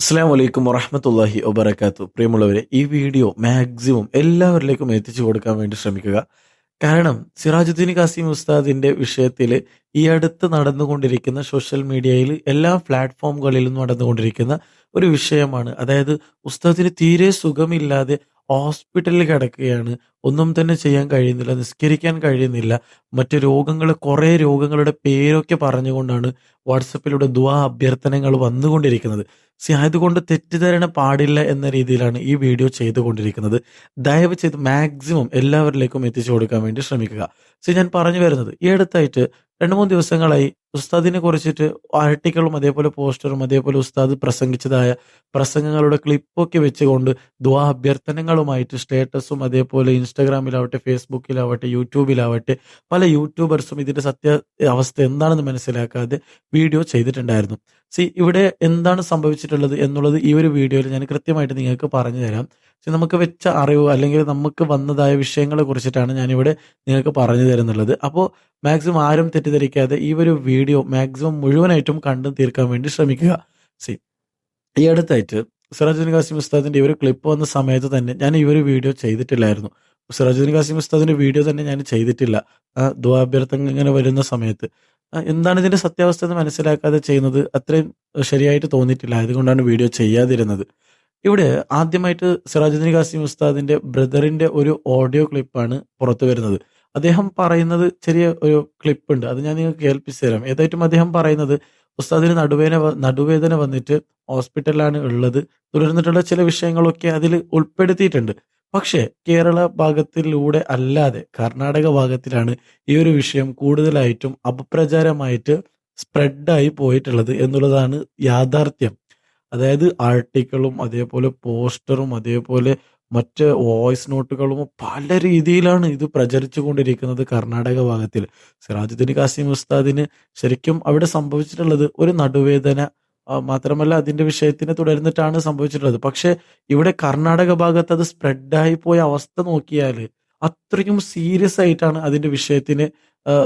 അസ്സാം വലൈക്കും വറഹമത്തല്ലാഹി വബർക്കാത്തു പ്രിയമുള്ളവരെ ഈ വീഡിയോ മാക്സിമം എല്ലാവരിലേക്കും എത്തിച്ചു കൊടുക്കാൻ വേണ്ടി ശ്രമിക്കുക. കാരണം സിറാജുദ്ദീൻ കാസിം ഉസ്താദിന്റെ വിഷയത്തിൽ ഈ അടുത്ത് നടന്നുകൊണ്ടിരിക്കുന്ന സോഷ്യൽ മീഡിയയിൽ എല്ലാ പ്ലാറ്റ്ഫോമുകളിലും നടന്നുകൊണ്ടിരിക്കുന്ന ഒരു വിഷയമാണ്. അതായത് ഉസ്താദിന് തീരെ സുഖമില്ലാതെ ഹോസ്പിറ്റലിൽ കിടക്കുകയാണ്. ഒന്നും തന്നെ ചെയ്യാൻ കഴിയുന്നില്ല നിസ്കരിക്കാൻ കഴിയുന്നില്ല. മറ്റു രോഗങ്ങൾ കുറേ രോഗങ്ങളുടെ പേരൊക്കെ പറഞ്ഞുകൊണ്ടാണ് വാട്സപ്പിലൂടെ ദുആ അഭ്യർത്ഥനകൾ വന്നുകൊണ്ടിരിക്കുന്നത്. സി അതുകൊണ്ട് തെറ്റിദ്ധരണ പാടില്ല എന്ന രീതിയിലാണ് ഈ വീഡിയോ ചെയ്തുകൊണ്ടിരിക്കുന്നത്. ദയവ് ചെയ്ത് മാക്സിമം എല്ലാവരിലേക്കും എത്തിച്ചു കൊടുക്കാൻ വേണ്ടി ശ്രമിക്കുക. സി ഞാൻ പറഞ്ഞു വരുന്നത് ഈ അടുത്തായിട്ട് രണ്ട് മൂന്ന് ദിവസങ്ങളായി ഉസ്താദിനെ കുറിച്ചിട്ട് ആർട്ടിക്കിളും അതേപോലെ പോസ്റ്ററും അതേപോലെ ഉസ്താദ് പ്രസംഗിച്ചതായ പ്രസംഗങ്ങളുടെ ക്ലിപ്പൊക്കെ വെച്ചുകൊണ്ട് ദ്വാ അഭ്യർത്ഥനകളുമായിട്ട് സ്റ്റേറ്റസും അതേപോലെ ഇൻസ്റ്റാഗ്രാമിലാവട്ടെ ഫേസ്ബുക്കിലാവട്ടെ യൂട്യൂബിലാവട്ടെ പല യൂട്യൂബേഴ്സും ഇതിന്റെ സത്യ അവസ്ഥ എന്താണെന്ന് മനസ്സിലാക്കാതെ വീഡിയോ ചെയ്തിട്ടുണ്ടായിരുന്നു. സി ഇവിടെ എന്താണ് സംഭവിച്ചിട്ടുള്ളത് എന്നുള്ളത് ഈ ഒരു വീഡിയോയിൽ ഞാൻ കൃത്യമായിട്ട് നിങ്ങൾക്ക് പറഞ്ഞു തരാം. സി നമുക്ക് വെച്ച അറിവ് അല്ലെങ്കിൽ നമുക്ക് വന്നതായ വിഷയങ്ങളെ കുറിച്ചിട്ടാണ് ഞാനിവിടെ നിങ്ങൾക്ക് പറഞ്ഞു തരുന്നുള്ളത്. അപ്പോൾ മാക്സിമം ആരും തെറ്റിദ്ധരിക്കാതെ ഈ ഒരു മാക്സിമം മുഴുവനായിട്ടും കണ്ടു തീർക്കാൻ വേണ്ടി ശ്രമിക്കുക. സി ഈ അടുത്തായിട്ട് സിറാജുദ്ദീൻ കാസിം ഉസ്താദിന്റെ ഈ ഒരു ക്ലിപ്പ് വന്ന സമയത്ത് തന്നെ ഞാൻ ഈ ഒരു വീഡിയോ ചെയ്തിട്ടില്ലായിരുന്നു. സിറാജുദ്ദീൻ കാസിം ഉസ്താദിന്റെ വീഡിയോ തന്നെ ഞാൻ ചെയ്തിട്ടില്ല. ആ ദ്വാഭ്യർത്ഥന ഇങ്ങനെ വരുന്ന സമയത്ത്. എന്താണ് ഇതിന്റെ സത്യാവസ്ഥ എന്ന് മനസ്സിലാക്കാതെ ചെയ്യുന്നത്? അത്രയും ശരിയായിട്ട് തോന്നിയിട്ടില്ല. അതുകൊണ്ടാണ് വീഡിയോ ചെയ്യാതിരുന്നത്. ഇവിടെ ആദ്യമായിട്ട് സിറാജുദ്ദീൻ കാസിം ഉസ്താദിന്റെ ബ്രദറിന്റെ ഒരു ഓഡിയോ ക്ലിപ്പാണ് പുറത്തു വരുന്നത്. അദ്ദേഹം പറയുന്നത് ചെറിയ ഒരു ക്ലിപ്പ് ഉണ്ട് അത് ഞാൻ നിങ്ങൾക്ക് കേൾപ്പിച്ചു തരാം. ഏതായിട്ടും അദ്ദേഹം പറയുന്നത് ഉസ്താദിന് നടുവേദന നടുവേദന വന്നിട്ട് ഹോസ്പിറ്റലിലാണ് ഉള്ളത്. തുടർന്നിട്ടുള്ള ചില വിഷയങ്ങളൊക്കെ അതിൽ ഉൾപ്പെടുത്തിയിട്ടുണ്ട്. പക്ഷേ കേരള ഭാഗത്തിലൂടെ അല്ലാതെ കർണാടക ഭാഗത്തിലാണ് ഈ ഒരു വിഷയം കൂടുതലായിട്ടും അപപ്രചാരമായിട്ട് സ്പ്രെഡായി പോയിട്ടുള്ളത് എന്നുള്ളതാണ് യാഥാർത്ഥ്യം. അതായത് ആർട്ടിക്കിളും അതേപോലെ പോസ്റ്ററും അതേപോലെ മറ്റ് വോയിസ് നോട്ടുകളും പല രീതിയിലാണ് ഇത് പ്രചരിച്ചു കൊണ്ടിരിക്കുന്നത് കർണാടക ഭാഗത്തിൽ. സിറാജുദ്ദീൻ കാസിം ഉസ്താദിന് ശരിക്കും അവിടെ സംഭവിച്ചിട്ടുള്ളത് ഒരു നടുവേദന മാത്രമല്ല അതിന്റെ വിഷയത്തിനെ തുടർന്നിട്ടാണ് സംഭവിച്ചിട്ടുള്ളത്. പക്ഷെ ഇവിടെ കർണാടക ഭാഗത്ത് അത് സ്പ്രെഡായി പോയ അവസ്ഥ നോക്കിയാൽ അത്രയും സീരിയസ് ആയിട്ടാണ് അതിന്റെ വിഷയത്തിനെ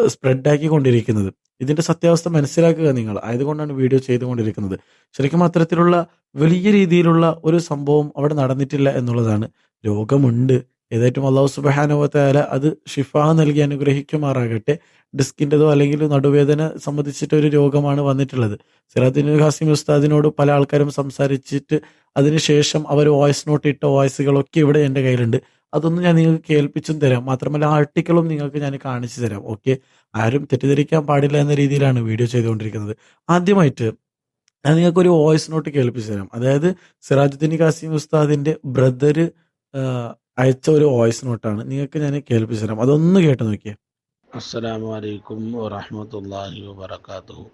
സ്പ്രെഡാക്കി കൊണ്ടിരിക്കുന്നത് ഇതിന്റെ സത്യാവസ്ഥ മനസ്സിലാക്കുക നിങ്ങൾ. ആയതുകൊണ്ടാണ് വീഡിയോ ചെയ്തുകൊണ്ടിരിക്കുന്നത്. ശരിക്കും അത്തരത്തിലുള്ള വലിയ രീതിയിലുള്ള ഒരു സംഭവം അവിടെ നടന്നിട്ടില്ല എന്നുള്ളതാണ്. രോഗമുണ്ട്. ഏതായിട്ടും അള്ളാഹു സുബഹാനുഭവത്തായാല അത് ഷിഫ നൽകി അനുഗ്രഹിക്കുമാറാകട്ടെ. ഡിസ്കിന്റെതോ അല്ലെങ്കിൽ നടുവേദന സംബന്ധിച്ചിട്ട് ഒരു രോഗമാണ് വന്നിട്ടുള്ളത്. സിറാദ്ദീൻ ഹാസിം ഉസ്താദിനോട് പല ആൾക്കാരും സംസാരിച്ചിട്ട് അതിനുശേഷം അവർ വോയിസ് നോട്ട് ഇട്ട വോയിസുകളൊക്കെ ഇവിടെ എന്റെ കയ്യിലുണ്ട്. അതൊന്നും ഞാൻ നിങ്ങൾക്ക് കേൾപ്പിച്ചും തരാം. മാത്രമല്ല ആർട്ടിക്കിളും നിങ്ങൾക്ക് ഞാൻ കാണിച്ചു തരാം. ഓക്കെ ആരും തെറ്റിദ്ധരിക്കാൻ പാടില്ല എന്ന രീതിയിലാണ് വീഡിയോ ചെയ്തുകൊണ്ടിരിക്കുന്നത്. ആദ്യമായിട്ട് ഞാൻ നിങ്ങൾക്ക് ഒരു വോയിസ് നോട്ട് കേൾപ്പിച്ചു തരാം. അതായത് സിറാജുദ്ദീൻ കാസിം ഉസ്താദിന്റെ ബ്രദർ അയച്ച ഒരു വോയിസ് നോട്ടാണ് നിങ്ങൾക്ക് ഞാൻ കേൾപ്പിച്ചു തരാം. അതൊന്ന് കേട്ട് നോക്കിയേ. അസ്സലാമു അലൈക്കും വറഹ്മത്തുള്ളാഹി വബറകാതുഹു.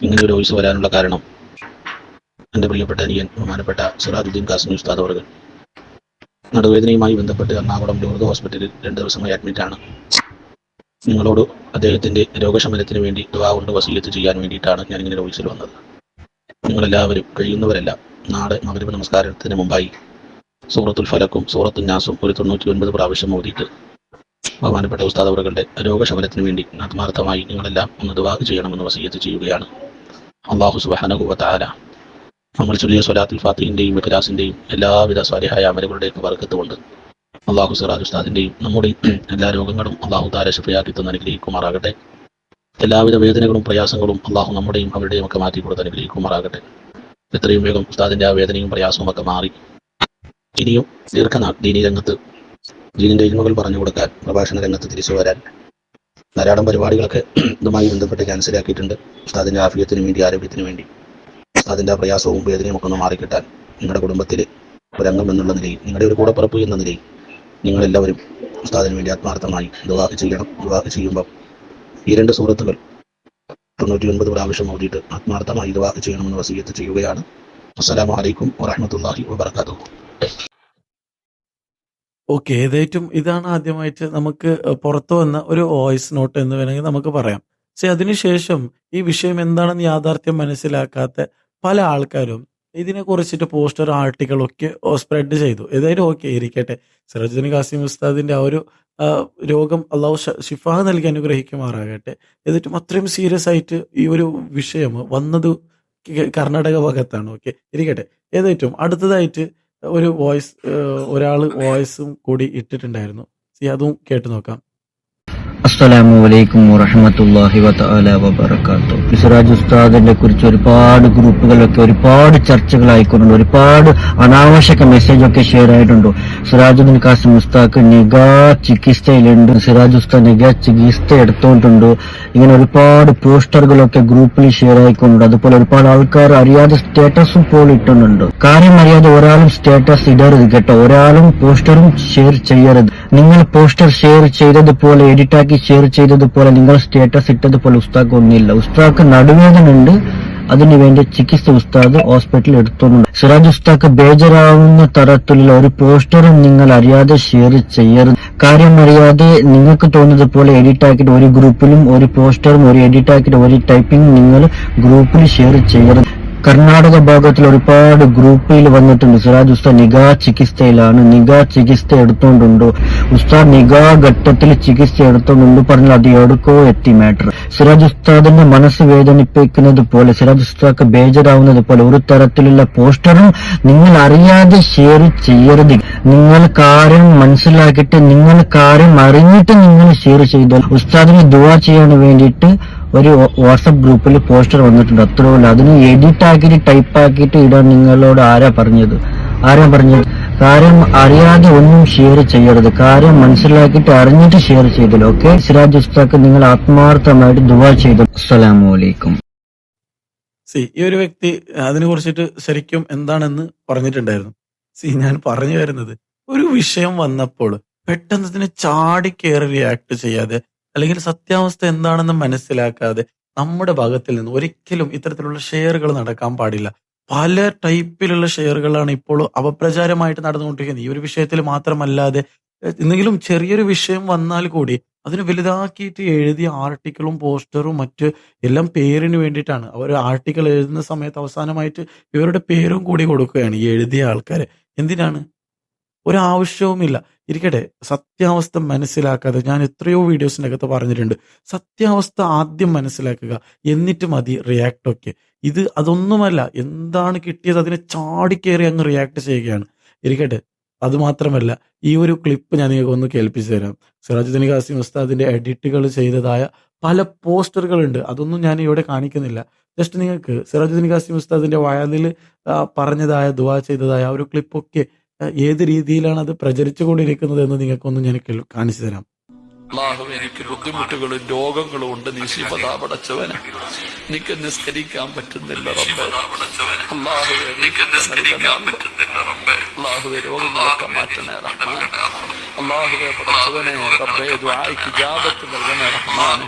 ഇങ്ങനെ ഒരു വോയിസ് വരാനുള്ള കാരണം എന്റെ പ്രിയപ്പെട്ട അനിയൻ ബഹുമാനപ്പെട്ട സിറാജുദ്ദീൻ കാസിം ഉസ്താദ് അവർ നടുവേദനയുമായി ബന്ധപ്പെട്ട് എറണാകുളം ലൂർദ് ഹോസ്പിറ്റലിൽ രണ്ട് ദിവസമായി അഡ്മിറ്റാണ് നിങ്ങളോട് അദ്ദേഹത്തിന്റെ രോഗശമനത്തിന് വേണ്ടി കൊണ്ട് വസീലത്ത് ചെയ്യാൻ വേണ്ടിയിട്ടാണ് ഞാൻ ഇങ്ങനെ ഓഫീസിൽ വന്നത്. നിങ്ങളെല്ലാവരും കഴിയുന്നവരെല്ലാം നാളെ മകരവ് നമസ്കാരത്തിന് മുമ്പായി സൂറത്തുൽ ഫലക്കും സൂറത്തുൽ നാസും ഒരു തൊണ്ണൂറ്റി ഒൻപത് പ്രാവശ്യം ഓതിയിട്ട് ബഹുമാനപ്പെട്ട ഉസ്താദ് രോഗശമനത്തിന് വേണ്ടി ആത്മാർത്ഥമായി നിങ്ങളെല്ലാം ഒന്ന് ദുവാ ചെയ്യണമെന്ന് വസീയത്ത് ചെയ്യുകയാണ്. അള്ളാഹു സുബാനഹുവ താല നമ്മൾ ചൊല്ലിയ സ്വലാത്തുൽ ഫാത്തിഹിന്റെയും ഇഖലാസിന്റെയും എല്ലാവിധ സ്വാലിഹായ അമലുകളുടെയൊക്കെ വർക്കത്ത് കൊണ്ട് അള്ളാഹു സിറാജ് ഉസ്താദിന്റെയും നമ്മുടെ എല്ലാ രോഗങ്ങളും അള്ളാഹു താര ശുഭയാക്കി തന്നെ അനുഗ്രഹിക്കുമാറാകട്ടെ. എല്ലാവിധ വേദനകളും പ്രയാസങ്ങളും അള്ളാഹു നമ്മുടെയും അവരുടെയും ഒക്കെ മാറ്റി കൊടുത്ത് അനുഗ്രഹിക്കുമാറാകട്ടെ. എത്രയും വേഗം ഉസ്താദിന്റെ ആ വേദനയും പ്രയാസവും ഒക്കെ മാറി. ഇനിയും ദീർഘനാൾ ദീനി രംഗത്ത് ദീനിന്റെ ഇരുമകൾ പറഞ്ഞു കൊടുക്കാൻ പ്രഭാഷണ രംഗത്ത് തിരിച്ചു വരാൻ ധാരാളം പരിപാടികളൊക്കെ ഇതുമായി ബന്ധപ്പെട്ട് ക്യാൻസലാക്കിയിട്ടുണ്ട് ഉസ്താദിന്റെ ആഫിയത്തിനു വേണ്ടി ആരോഗ്യത്തിനു വേണ്ടി. ആ പ്രയാസവും വേദനയും ഒക്കെ ഒന്ന് മാറിക്കിട്ടാൻ നിങ്ങളുടെ കുടുംബത്തിൽ ഒരംഗം എന്നുള്ള നിലയിൽ നിങ്ങളുടെ ഒരു കൂടപ്പിറപ്പ് എന്ന നിലയിൽ നിങ്ങളെല്ലാവരും ഉസ്താദിന് വേണ്ടി ആത്മാർത്ഥമായി ദുവാ ചെയ്യണം. ദുവാ ചെയ്യുമ്പോൾ ഈ രണ്ട് സുഹൃത്തുക്കൾ തൊണ്ണൂറ്റി ഒൻപത് പ്രാവശ്യം ഓടിയിട്ട് ആത്മാർത്ഥമായി ദുവാ ചെയ്യണമെന്ന് വസീയത്ത് ചെയ്യുകയാണ്. അസ്സലാമു അലൈക്കും വറഹമത്തല്ലാഹി വബറകാതുഹു. ഓക്കെ ഏതായിട്ടും ഇതാണ് ആദ്യമായിട്ട് നമുക്ക് പുറത്തു വന്ന ഒരു വോയിസ് നോട്ട് എന്ന് വേണമെങ്കിൽ നമുക്ക് പറയാം. പക്ഷെ അതിനുശേഷം ഈ വിഷയം എന്താണെന്ന് യാഥാർത്ഥ്യം മനസ്സിലാക്കാത്ത പല ആൾക്കാരും ഇതിനെ കുറിച്ചിട്ട് പോസ്റ്റർ ആർട്ടിക്കിളൊക്കെ സ്പ്രെഡ് ചെയ്തു. ഏതായാലും ഓക്കെ ഇരിക്കട്ടെ. സിറാജുദ്ദീൻ കാസിം ഉസ്താദിന്റെ ആ ഒരു രോഗം അള്ളാഹു ഷിഫ നൽകി അനുഗ്രഹിക്കുമാറാകട്ടെ. എന്നിട്ടും അത്രയും സീരിയസ് ആയിട്ട് ഈ ഒരു വിഷയം വന്നത് കർണാടക ഭാഗത്താണ്. ഓക്കെ ഇരിക്കട്ടെ. ഏതായിട്ടും അടുത്തതായിട്ട് ഒരു വോയിസ് ഒരാൾ വോയിസും കൂടി ഇട്ടിട്ടുണ്ടായിരുന്നു. അതും കേട്ട് നോക്കാം. അസ്സലാമു അലൈക്കും വറഹമത്തല്ലാഹി വതആല വബറകാത്തു. സിറാജ് ഉസ്താദിനെ കുറിച്ച് ഒരുപാട് ഗ്രൂപ്പുകളൊക്കെ ഒരുപാട് ചർച്ചകളായിക്കൊണ്ടുണ്ട്. ഒരുപാട് അനാവശ്യക മെസ്സേജ് ഒക്കെ ഷെയർ ആയിട്ടുണ്ട് സിറാജുദ്ദീൻ കാസിം ഉസ്താക്ക് നിഗാ ചികിത്സയിലുണ്ട്. സിറാജ് ഉസ്താദ് നിഗാ ചികിത്സ എടുത്തോണ്ടുണ്ട്. ഇങ്ങനെ ഒരുപാട് പോസ്റ്ററുകളൊക്കെ ഗ്രൂപ്പിൽ ഷെയർ ആയിക്കൊണ്ടുണ്ട് അതുപോലെ ഒരുപാട് ആൾക്കാർ അറിയാതെ സ്റ്റേറ്റസും പോൾ ഇട്ടുന്നുണ്ട്. കാര്യം അറിയാതെ ഒരാളും സ്റ്റേറ്റസ് ഇടരുത് കേട്ടോ. ഒരാളും പോസ്റ്ററും ഷെയർ ചെയ്യരുത്. നിങ്ങൾ പോസ്റ്റർ ഷെയർ ചെയ്തതുപോലെ എഡിറ്റ് ആക്കി ഷെയർ ചെയ്തതുപോലെ നിങ്ങൾ സ്റ്റേറ്റസ് ഇട്ടതുപോലെ ഉസ്താക്ക് ഒന്നുമില്ല. ഉസ്താക്ക് നടുവേദന ഉണ്ട് അതിനുവേണ്ടി ചികിത്സ ഉസ്താദ് ഹോസ്പിറ്റലിൽ എടുത്തോണ്ട്. സിറാജ് ഉസ്താക്ക് ബേജറാവുന്ന തരത്തിലുള്ള ഒരു പോസ്റ്ററും നിങ്ങൾ അറിയാതെ ഷെയർ ചെയ്യരുത്. കാര്യം അറിയാതെ നിങ്ങൾക്ക് തോന്നുന്നത് പോലെ എഡിറ്റ് ആക്കിയിട്ട് ഒരു ഗ്രൂപ്പിലും ഒരു പോസ്റ്ററും ഒരു എഡിറ്റ് ആക്കിയിട്ട് ഒരു ടൈപ്പിംഗ് നിങ്ങൾ ഗ്രൂപ്പിൽ ഷെയർ ചെയ്യരുത്. കർണാടക ഭാഗത്തിൽ ഒരുപാട് ഗ്രൂപ്പിൽ വന്നിട്ടുണ്ട്. സിറാജ് ഉസ്താദ് നിഗാ ചികിത്സയിലാണ്. നിഗാ ചികിത്സ എടുത്തോണ്ടുണ്ട്. ഉസ്താദ് നിഗാ ഘട്ടത്തിൽ ചികിത്സ എടുത്തോണ്ടുണ്ട്. പറഞ്ഞാൽ അത് എവിടേക്കോ എത്തി മാറ്റർ സിറാജ് ഉസ്താദിന്റെ മനസ്സ് വേദനിപ്പിക്കുന്നത് പോലെ സിറാജ് ഉസ്താദ് ബേജറാവുന്നത് പോലെ ഒരു തരത്തിലുള്ള പോസ്റ്ററും നിങ്ങൾ അറിയാതെ ഷെയർ ചെയ്യരുത്. നിങ്ങൾ കാര്യം മനസ്സിലാക്കിയിട്ട് നിങ്ങൾ കാര്യം അറിഞ്ഞിട്ട് നിങ്ങൾ ഷെയർ ചെയ്താൽ ഉസ്താദിന് ദുവാ ചെയ്യാൻ വേണ്ടിയിട്ട് ഒരു വാട്സപ്പ് ഗ്രൂപ്പിൽ പോസ്റ്റർ വന്നിട്ടുണ്ട്. അത്രേ ഉള്ളൂ അതിന് എഡിറ്റ് ആക്കിയിട്ട് ടൈപ്പ് ആക്കിയിട്ട് ഇടാൻ നിങ്ങളോട് ആരാ പറഞ്ഞത്? ആരാ പറഞ്ഞത്? കാര്യം അറിയാതെ ഒന്നും ഷെയർ ചെയ്യരുത്. കാര്യം മനസ്സിലാക്കിയിട്ട് അറിഞ്ഞിട്ട് ഷെയർ ചെയ്തല്ലോ. ഓക്കെ സിറാജ് ഉസ്താക്ക് നിങ്ങൾ ആത്മാർത്ഥമായിട്ട് ദുവാ ചെയ്തു. അസ്സലാമു അലൈക്കും. സി ഈ ഒരു വ്യക്തി അതിനെ കുറിച്ചിട്ട് ശരിക്കും എന്താണെന്ന് പറഞ്ഞിട്ടുണ്ടായിരുന്നു. സി ഞാൻ പറഞ്ഞു വരുന്നത് ഒരു വിഷയം വന്നപ്പോൾ പെട്ടെന്ന് ഇതിനെ ചാടി കയറി റിയാക്ട് ചെയ്യാതെ അല്ലെങ്കിൽ സത്യാവസ്ഥ എന്താണെന്ന് മനസ്സിലാക്കാതെ നമ്മുടെ ഭാഗത്തിൽ നിന്ന് ഒരിക്കലും ഇത്തരത്തിലുള്ള ഷെയറുകൾ നടക്കാൻ പാടില്ല. പല ടൈപ്പിലുള്ള ഷെയറുകളാണ് ഇപ്പോൾ അപപ്രചാരമായിട്ട് നടന്നുകൊണ്ടിരിക്കുന്നത്. ഈ ഒരു വിഷയത്തിൽ മാത്രമല്ലാതെ എന്തെങ്കിലും ചെറിയൊരു വിഷയം വന്നാൽ കൂടി അതിന് വലുതാക്കിയിട്ട് എഴുതിയ ആർട്ടിക്കിളും പോസ്റ്ററും മറ്റ് എല്ലാം പേരിന് വേണ്ടിയിട്ടാണ്. അവർ ആർട്ടിക്കിൾ എഴുതുന്ന സമയത്ത് അവസാനമായിട്ട് ഇവരുടെ പേരും കൂടി കൊടുക്കുകയാണ് ഈ എഴുതിയ ആൾക്കാരെ. എന്തിനാണ്? ഒരാവശ്യവുമില്ല. ഇരിക്കട്ടെ സത്യാവസ്ഥ മനസ്സിലാക്കാതെ ഞാൻ എത്രയോ വീഡിയോസിന്റെ അകത്ത് പറഞ്ഞിട്ടുണ്ട്. സത്യാവസ്ഥ ആദ്യം മനസ്സിലാക്കുക എന്നിട്ട് മതി റിയാക്ട് ഒക്കെ. ഇത് അതൊന്നുമല്ല എന്താണ് കിട്ടിയത്? അതിനെ ചാടിക്കേറി അങ്ങ് റിയാക്ട് ചെയ്യുകയാണ്. ഇരിക്കട്ടെ അത് മാത്രമല്ല ഈ ഒരു ക്ലിപ്പ് ഞാൻ നിങ്ങൾക്ക് ഒന്ന് കേൾപ്പിച്ചു തരാം. സിറാജുദ്ദീൻ ഖാസിം ഉസ്താദിന്റെ എഡിറ്റുകൾ ചെയ്തതായ പല പോസ്റ്ററുകളുണ്ട്. അതൊന്നും ഞാൻ ഇവിടെ കാണിക്കുന്നില്ല. ജസ്റ്റ് നിങ്ങൾക്ക് സിറാജുദ്ദീൻ ഖാസിം ഉസ്താദിന്റെ വയലിൽ പറഞ്ഞതായ ദുവാ ചെയ്തതായ ഒരു ക്ലിപ്പൊക്കെ ഏത് രീതിയിലാണ് അത് പ്രചരിച്ചുകൊണ്ടിരിക്കുന്നത് എന്ന് നിങ്ങൾക്കൊന്ന് ഞാൻ കാണിച്ചു തരാം. അള്ളാഹു എനിക്ക് ബുദ്ധിമുട്ടുകളും രോഗങ്ങളും ഉണ്ട്. നീ ശിവതാപടച്ചവന് എനിക്ക് നിസ്കരിക്കാൻ പറ്റുന്നില്ല റബ്ബേ. അള്ളാഹുവേ എനിക്ക് നിസ്കരിക്കാൻ പറ്റുന്നില്ല. റബ്ബേ. അള്ളാഹുവേ രോഗങ്ങളൊക്കെ മാറ്റണേ റഹ്മാൻ അള്ളാഹുവേ പടച്ചവനെ റബ്ബേ. ദുആയ്ക്ക് ജാബത്ത് നൽകണേ റഹ്മാൻ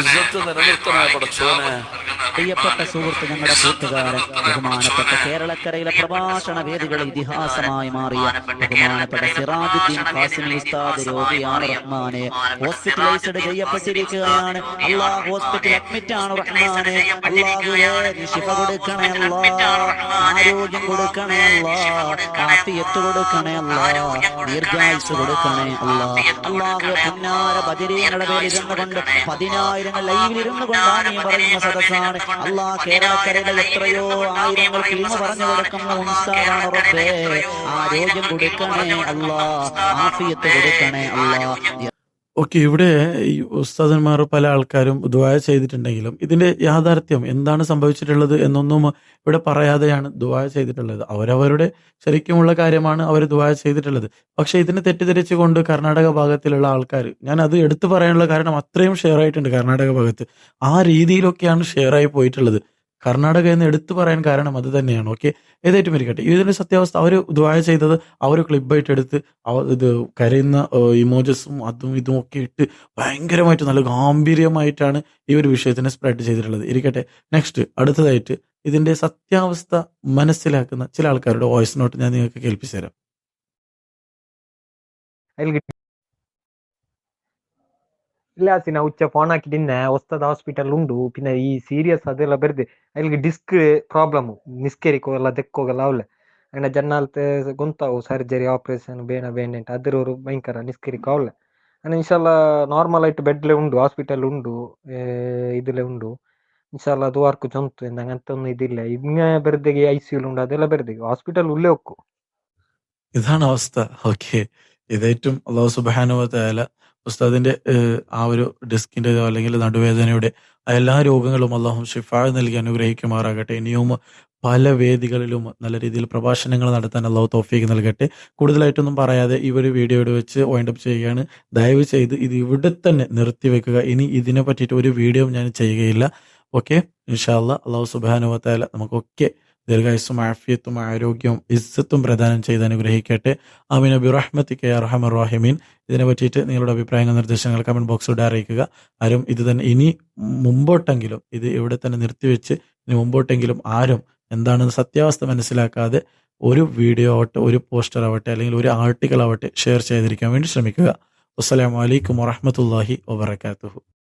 ഇസ്സത്ത് നിലനിർത്തണേ പടച്ചവനെ. പ്രിയപ്പെട്ട സുഹൃത്ത് ഞങ്ങളുടെ കൂട്ടുകാരൻ ബഹുമാനപ്പെട്ട കേരളക്കരയിലെ പ്രഭാഷണ വേദികൾ ഇതിഹാസമായി മാറിയ ബഹുമാനപ്പെട്ട സിറാജുദ്ദീൻ ഖാസിമി ഉസ്താദ് രോഗിയാണ് റഹ്മാനെ. ഹോസ്പിറ്റലൈസ്ഡ് ചെയ്യപ്പെട്ടിരിക്കുകയാണ്. അള്ളാ ഹോസ്പിറ്റൽ അഡ്മിറ്റ് ആണ് റഹ്മാനെ. അള്ളാഹുവേ നീ ശിഫ കൊടുക്കണേ അല്ലാ ആരോഗ്യം കൊടുക്കണേ അല്ലാ ആഫിയത്ത് കൊടുക്കണേ അല്ലാ ദീർഘായുസ് കൊടുക്കണേ അല്ലാ അള്ളാഹു പുന്നാര ബദിരീങ്ങളുടെ പേരിരുന്നു കൊണ്ട് പതിനായിരങ്ങൾ ലൈവിൽ ഇരുന്നു കൊണ്ടാണ് ഈ പറയുന്ന സദസ്സാണ് അള്ളാഹ് കേരളക്കരയിലെ എത്രയോ ആയിരങ്ങൾ ഫിലിമ് പറഞ്ഞു കൊടുക്കുന്ന ഉസ്താദാണ് റബ്ബേ. ആരോഗ്യം കൊടുക്കണേ അല്ലാ ആഫിയത്ത് കൊടുക്കണേ അല്ലാ ഓക്കെ ഇവിടെ ഈ ഉസ്താദന്മാർ പല ആൾക്കാരും ദുആ ചെയ്തിട്ടുണ്ടെങ്കിലും ഇതിന്റെ യാഥാർത്ഥ്യം എന്താണ് സംഭവിച്ചിട്ടുള്ളത് എന്നൊന്നും ഇവിടെ പറയാതെയാണ് ദുആ ചെയ്തിട്ടുള്ളത്. അവരവരുടെ ശരിക്കുമുള്ള കാര്യമാണ് അവർ ദുആ ചെയ്തിട്ടുള്ളത്. പക്ഷെ ഇതിനെ തെറ്റിദ്ധരിച്ചുകൊണ്ട് കർണാടക ഭാഗത്തിലുള്ള ആൾക്കാർ ഞാൻ അത് എടുത്തു പറയാനുള്ള കാരണം അത്രയും ഷെയർ ആയിട്ടുണ്ട് കർണാടക ഭാഗത്ത്. ആ രീതിയിലൊക്കെയാണ് ഷെയർ ആയി പോയിട്ടുള്ളത്. കർണാടക എന്ന് എടുത്തു പറയാൻ കാരണം അത് തന്നെയാണ്. ഓക്കെ ഏതായിട്ടും ഇരിക്കട്ടെ. ഇതിന്റെ സത്യാവസ്ഥ അവർ ഇതുവായ ചെയ്തത് അവർ ക്ലിപ്പായിട്ട് എടുത്ത് ഇത് കരയുന്ന ഇമോജസും അതും ഇതും ഒക്കെ ഇട്ട് ഭയങ്കരമായിട്ട് നല്ല ഗാംഭീര്യമായിട്ടാണ് ഈ ഒരു വിഷയത്തിനെ സ്പ്രെഡ് ചെയ്തിട്ടുള്ളത്. ഇരിക്കട്ടെ. നെക്സ്റ്റ് അടുത്തതായിട്ട് ഇതിന്റെ സത്യാവസ്ഥ മനസ്സിലാക്കുന്ന ചില ആൾക്കാരുടെ വോയിസ് നോട്ട് ഞാൻ നിങ്ങൾക്ക് കേൾപ്പിച്ചു തരാം അതിൽ ಇಲ್ಲ ಸಿನ ಉಚ್ಚ ಫೋನ್ ಹಾಕಿದಿನ್ನ ಹೊಸ್ತದ ಹಾಸ್ಪಿಟಲ್ ಉಂಡು ಪಿನ್ನ ಈ ಸೀರಿಯಸ್ ಅದೆಲ್ಲ ಬರ್ದೆ ಅಲ್ಲಿಗೆ ಡಿಸ್ಕ್ ಪ್ರಾಬ್ಲಮ್ ನಿಸ್ಕೆರಿಕೋ ಎಲ್ಲ ದೆಕ್ಕೋಗಲ್ಲ ಅವಲ್ಲ ಅಂಡ ಜನ್ನಾಲ್ತೆ ಗೊಂತಾವು ಸರ್ಜರಿ ಆಪರೇಷನ್ ಬೇಣ ಬೇಂಡೆ ಅಂತ ಅದರವರು ಭಯಂಕರ ನಿಸ್ಕೆರಿಕೋ ಅವಲ್ಲ ಅಂಡ್ ಇನ್ಶಾಲ್ಲ ನಾರ್ಮಲ್ ಆಯ್ತು ಬೆಡ್ಲೆ ಉಂಡು ಹಾಸ್ಪಿಟಲ್ ಉಂಡು ಇದಿಲೆ ಉಂಡು ഇൻഷാല്ല അത് ആർക്ക് ചൊന്തു എന്ത് അങ്ങനത്തെ ഒന്നും ഇതില്ല ഇങ്ങനെ വെറുതെ ഐ സിയുലുണ്ട് അതെല്ലാം വെറുതെ ഹോസ്പിറ്റൽ ഉള്ളേ വെക്കൂ ഇതാണ് അവസ്ഥ ഓക്കെ ഇതേറ്റവും അള്ളാഹു സുബാനുവല ഉസ്താദിന്റെ ആ ഒരു ഡിസ്കിന്റെയോ അല്ലെങ്കിൽ നടുവേദനയുടെ എല്ലാ രോഗങ്ങളും അള്ളാഹു ഷിഫാ നൽകി അനുഗ്രഹിക്കുമാറാകട്ടെ. ഇനിയും പല വേദികളിലും നല്ല രീതിയിൽ പ്രഭാഷണങ്ങൾ നടത്താൻ അള്ളാഹു തോഫീക്ക് നൽകട്ടെ. കൂടുതലായിട്ടൊന്നും പറയാതെ ഈ ഒരു വീഡിയോയുടെ വെച്ച് വൈൻഡപ്പ് ചെയ്യുകയാണ്. ദയവ് ചെയ്ത് ഇത് ഇവിടെ തന്നെ നിർത്തിവെക്കുക ഇനി ഇതിനെ പറ്റിയിട്ട് ഒരു വീഡിയോ ഞാൻ ചെയ്യുകയില്ല. ഓക്കെ ഇൻഷാല്ല അള്ളാഹു സുബാനുവത്തായാലും നമുക്കൊക്കെ ദീർഘായുസ്സും ആഫിയത്തും ആരോഗ്യവും ഇസ്സത്തും പ്രദാനം ചെയ്ത് അനുഗ്രഹിക്കട്ടെ. അമീൻ അബി റഹ്മത്തിക്ക് അറഹമർ റാഹിമീൻ. ഇതിനെ പറ്റിയിട്ട് നിങ്ങളുടെ അഭിപ്രായങ്ങൾ നിർദ്ദേശങ്ങൾ കമന്റ് ബോക്സിലൂടെ അറിയിക്കുക. ആരും ഇത് തന്നെ ഇനി മുമ്പോട്ടെങ്കിലും ഇത് ഇവിടെ തന്നെ നിർത്തിവെച്ച് ഇനി മുമ്പോട്ടെങ്കിലും ആരും എന്താണെന്ന് സത്യാവസ്ഥ മനസ്സിലാക്കാതെ ഒരു വീഡിയോ ആവട്ടെ ഒരു പോസ്റ്റർ ആവട്ടെ അല്ലെങ്കിൽ ഒരു ആർട്ടിക്കിൾ ആവട്ടെ ഷെയർ ചെയ്തിരിക്കാൻ വേണ്ടി ശ്രമിക്കുക. അസ്സലാമു അലൈക്കും വറഹമത്തല്ലാഹി വബർക്കാത്തുഹു